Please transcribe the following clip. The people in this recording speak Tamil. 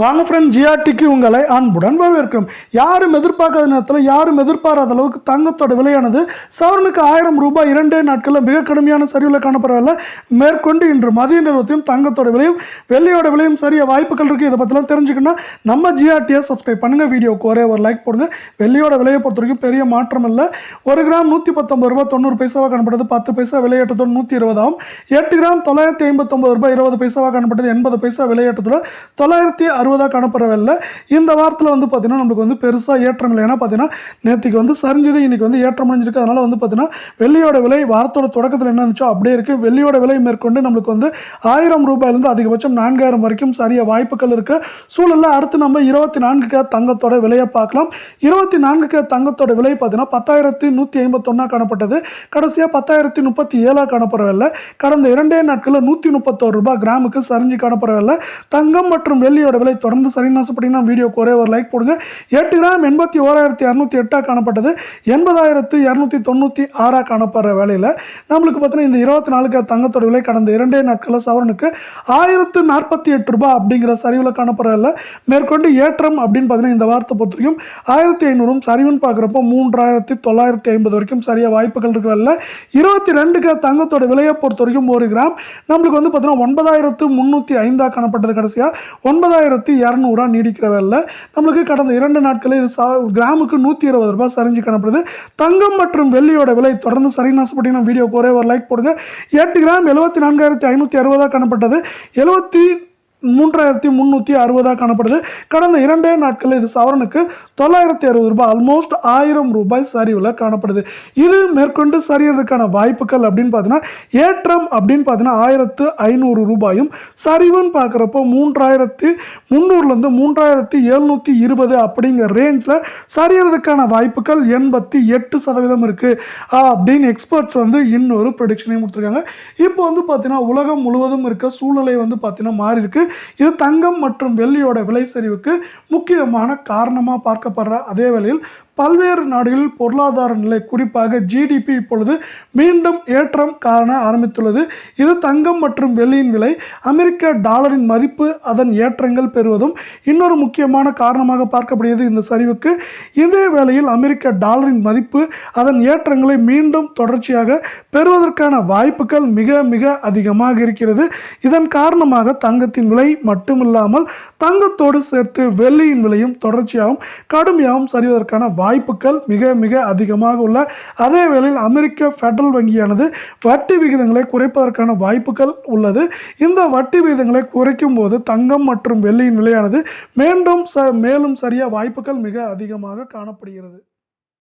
வாங்க ஃப்ரெண்ட் ஜிஆர்டிக்கு உங்களை அன்புடன் வரவேற்கிறோம். யாரும் எதிர்பார்க்காத நேரத்தில் யாரும் எதிர்பாராத அளவுக்கு தங்கத்தோட விலையானது சவரனுக்கு ஆயிரம் ரூபாய் இரண்டே நாட்களில் மிக கடுமையான சரிவில் காணப்படவில்லை மேற்கொண்டு இன்று மதிய நிறுவத்தையும் தங்கத்தோட விலையும் வெள்ளையோட விலையும் சரிய வாய்ப்புகள் இருக்குது இதை பற்றிலாம் தெரிஞ்சுக்கணும்னா நம்ம ஜிஆர்டியை சப்ஸ்கிரைப் பண்ணுங்கள் வீடியோக்கு ஒரே ஒரு லைக் போடுங்க. வெள்ளையோட விலையை பொறுத்த வரைக்கும் பெரிய மாற்றம் இல்லை. ஒரு கிராம் நூற்றி பத்தொம்பது ரூபாய் தொண்ணூறு பைசாவாக காணப்படுது. பத்து பைசா விலையேற்றத்தோடு நூற்றி இருபதாகும் எட்டு கிராம் தொள்ளாயிரத்தி ஐம்பத்தொம்பது ரூபாய் இருபது பைசாவாக காணப்பட்டது எண்பது பைசா விலையேற்றத்தோடு தொள்ளாயிரத்தி அறுபது அறுபதாக காணப்படவில்லை இந்த வாரத்தில் வந்து பார்த்தீங்கன்னா நமக்கு வந்து பெருசாக ஏற்றம் இல்லை. ஏன்னா பார்த்தீங்கன்னா நேற்றுக்கு வந்து சரிஞ்சது இன்றைக்கி வந்து ஏற்றம் அடைஞ்சிருக்கு. அதனால் வந்து பார்த்தீங்கன்னா வெள்ளியோட விலை வாரத்தோட தொடக்கத்தில் என்ன இருந்துச்சோ அப்படியே இருக்குது வெள்ளியோட விலை மேற்கொண்டு நம்மளுக்கு வந்து ஆயிரம் ரூபாயிலேருந்து அதிகபட்சம் நான்காயிரம் வரைக்கும் சரிய வாய்ப்புகள் இருக்குது சூழலில் அடுத்து நம்ம இருபத்தி நான்கு கே தங்கத்தோட விலையை பார்க்கலாம். இருபத்தி நான்கு கே தங்கத்தோட விலை பார்த்தீங்கன்னா பத்தாயிரத்தி நூற்றி ஐம்பத்தொன்னா காணப்பட்டது. கடைசியாக பத்தாயிரத்தி முப்பத்தி ஏழாக காணப்படவில்லை கடந்த இரண்டே நாட்களில் நூற்றி முப்பத்தோரு ரூபாய் கிராமுக்கு சரிஞ்சு காணப்படவில்லை தங்கம் மற்றும் வெள்ளியோட விலை தொடர்ந்து சரின்னு ஆசைப்பட்டீங்கன்னா வீடியோக்கு ஒரே ஒரு லைக் போடுங்க. எட்டு கிராம் எண்பத்தி ஓராயிரத்தி இரநூத்தி எட்டாக காணப்பட்டது. எண்பதாயிரத்து இரநூத்தி தொண்ணூற்றி ஆறாக காணப்படுற வேலையில் நம்மளுக்கு பார்த்தீங்கன்னா இந்த இருபத்தி நாலுக்கு தங்கத்தோட விலை கடந்த இரண்டே நாட்களில் சவரனுக்கு ஆயிரத்து நாற்பத்தி எட்டு ரூபாய் அப்படிங்கிற சரிவில் காணப்படவில்லை மேற்கொண்டு ஏற்றம் அப்படின்னு பார்த்தீங்கன்னா இந்த வார்த்தை பொறுத்த வரைக்கும் ஆயிரத்தி ஐநூறும் சரிவுன்னு பார்க்குறப்போ மூன்றாயிரத்தி தொள்ளாயிரத்தி ஐம்பது வரைக்கும் சரியாக வாய்ப்புகள் இருக்கவில்லை இருபத்தி ரெண்டுக்கு தங்கத்தோட விலையை பொறுத்த வரைக்கும் ஒரு கிராம் நம்மளுக்கு வந்து பார்த்தீங்கன்னா ஒன்பதாயிரத்து முந்நூற்றி ஐந்தாக காணப்பட்டது கடைசியாக ஒன்பதாயிரத்து இரநூறுவா நீடிக்கிற வேலை நம்மளுக்கு கடந்த இரண்டு நாட்களில் இது சா கிராமுக்கு நூற்றி இருபது ரூபாய் சரிஞ்சு காணப்படுது தங்கம் மற்றும் வெள்ளியோட விலை தொடர்ந்து சரின்னு ஆசைப்பட்டீங்கன்னா வீடியோ ஒரே ஒரு லைக் போடுங்க. எட்டு கிராம் எழுபத்தி நான்காயிரத்தி ஐநூற்றி அறுபதாக காணப்பட்டது. எழுபத்தி மூன்றாயிரத்தி முந்நூற்றி அறுபதாக காணப்படுது. கடந்த இரண்டே நாட்களில் இது சவரனுக்கு தொள்ளாயிரத்தி அறுபது ரூபாய் ஆல்மோஸ்ட் ஆயிரம் ரூபாய் சரிவில் காணப்படுது. இது மேற்கொண்டு சரியறதுக்கான வாய்ப்புகள் அப்படின்னு பார்த்தீங்கன்னா ஏற்றம் அப்படின்னு பார்த்தீங்கன்னா ஆயிரத்து ஐநூறு ரூபாயும் சரிவுன்னு பார்க்குறப்போ மூன்றாயிரத்தி முந்நூறுலேருந்து மூன்றாயிரத்தி எழுநூற்றி இருபது அப்படிங்கிற ரேஞ்சில் சரியறதுக்கான வாய்ப்புகள் எண்பத்தி எட்டு சதவீதம் இருக்குது அப்படின்னு எக்ஸ்பர்ட்ஸ் வந்து இன்னொரு ப்ரொடிக்ஷனையும் கொடுத்துருக்காங்க. இப்போ வந்து பார்த்தீங்கன்னா உலகம் முழுவதும் இருக்க சூழ்நிலை வந்து பார்த்தீங்கன்னா மாறி இருக்குது இது தங்கம் மற்றும் வெள்ளியோட விலை சரிவுக்கு முக்கியமான காரணமாக பார்க்கப்படுற அதே வேளையில் பல்வேறு நாடுகளில் பொருளாதார நிலை குறிப்பாக ஜிடிபி இப்பொழுது மீண்டும் ஏற்றம் காண ஆரம்பித்துள்ளது. இது தங்கம் மற்றும் வெள்ளியின் விலை அமெரிக்க டாலரின் மதிப்பு அதன் ஏற்றங்கள் பெறுவதும் இன்னொரு முக்கியமான காரணமாக பார்க்கப்படுகிறது இந்த சரிவுக்கு. இதே வேளையில் அமெரிக்க டாலரின் மதிப்பு அதன் ஏற்றங்களை மீண்டும் தொடர்ச்சியாக பெறுவதற்கான வாய்ப்புகள் மிக மிக அதிகமாக இருக்கிறது. இதன் காரணமாக தங்கத்தின் விலை மட்டுமில்லாமல் தங்கத்தோடு சேர்த்து வெள்ளியின் விலையும் தொடர்ச்சியாகவும் கடுமையாகவும் சரிவதற்கான வாய்ப்புகள் மிக மிக அதிகமாக உள்ள அதே வேளையில் அமெரிக்க ஃபெடரல் வங்கியானது வட்டி விகிதங்களை குறைப்பதற்கான வாய்ப்புகள் உள்ளது. இந்த வட்டி விகிதங்களை குறைக்கும் போது தங்கம் மற்றும் வெள்ளியின் விலையானது மீண்டும் ச மேலும் சரியாக வாய்ப்புகள் மிக அதிகமாக காணப்படுகிறது.